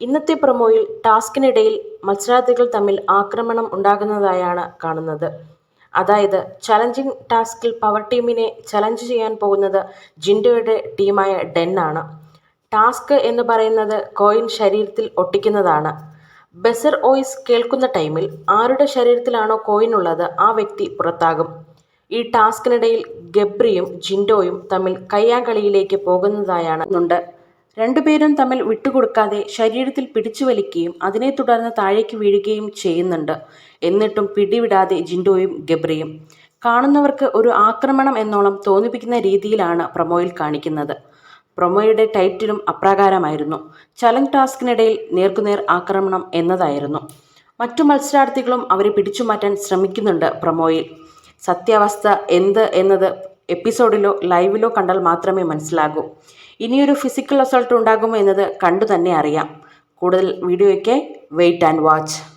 ഇന്നത്തെ പ്രൊമോയിൽ ടാസ്കിനിടയിൽ മത്സരാർത്ഥികൾ തമ്മിൽ ആക്രമണം ഉണ്ടാകുന്നതായാണ് കാണുന്നത്. അതായത് ചലഞ്ചിങ് ടാസ്കിൽ പവർ ടീമിനെ ചലഞ്ച് ചെയ്യാൻ പോകുന്നത് ജിൻഡോയുടെ ടീമായ ഡെൻ ആണ് ടാസ്ക് എന്ന് പറയുന്നത് കോയിൻ ശരീരത്തിൽ ഒട്ടിക്കുന്നതാണ്. ബെസർ ഓയിസ് കേൾക്കുന്ന ടൈമിൽ ആരുടെ ശരീരത്തിലാണോ കോയിൻ ഉള്ളത് ആ വ്യക്തി പുറത്താകും. ഈ ടാസ്കിനിടയിൽ ഗബ്രിയും ജിൻഡോയും തമ്മിൽ കയ്യാങ്കളിയിലേക്ക് പോകുന്നതായാണ് ുണ്ട് രണ്ടുപേരും തമ്മിൽ വിട്ടുകൊടുക്കാതെ ശരീരത്തിൽ പിടിച്ചു വലിക്കുകയും അതിനെ തുടർന്ന് താഴേക്ക് വീഴുകയും ചെയ്യുന്നുണ്ട്. എന്നിട്ടും പിടിവിടാതെ ജിൻഡോയും ഗബ്രിയും. കാണുന്നവർക്ക് ഒരു ആക്രമണം എന്നോളം തോന്നിപ്പിക്കുന്ന രീതിയിലാണ് പ്രൊമോയിൽ കാണിക്കുന്നത്. പ്രൊമോയുടെ ടൈറ്റിലും അപ്രകാരമായിരുന്നു. ചലഞ്ച് ടാസ്കിനിടയിൽ നേർക്കുനേർ ആക്രമണം എന്നതായിരുന്നു. മറ്റു മത്സരാർത്ഥികളും അവരെ പിടിച്ചുമാറ്റാൻ ശ്രമിക്കുന്നുണ്ട് പ്രൊമോയിൽ. സത്യാവസ്ഥ എന്ത് എന്നത് എപ്പിസോഡിലോ ലൈവിലോ കണ്ടാൽ മാത്രമേ മനസ്സിലാകൂ. ഇനിയൊരു ഫിസിക്കൽ അസൾട്ട് ഉണ്ടാകുമോ എന്നത് കണ്ടു തന്നെ അറിയാം. കൂടുതൽ വീഡിയോയ്ക്ക് വെയിറ്റ് ആൻഡ് വാച്ച്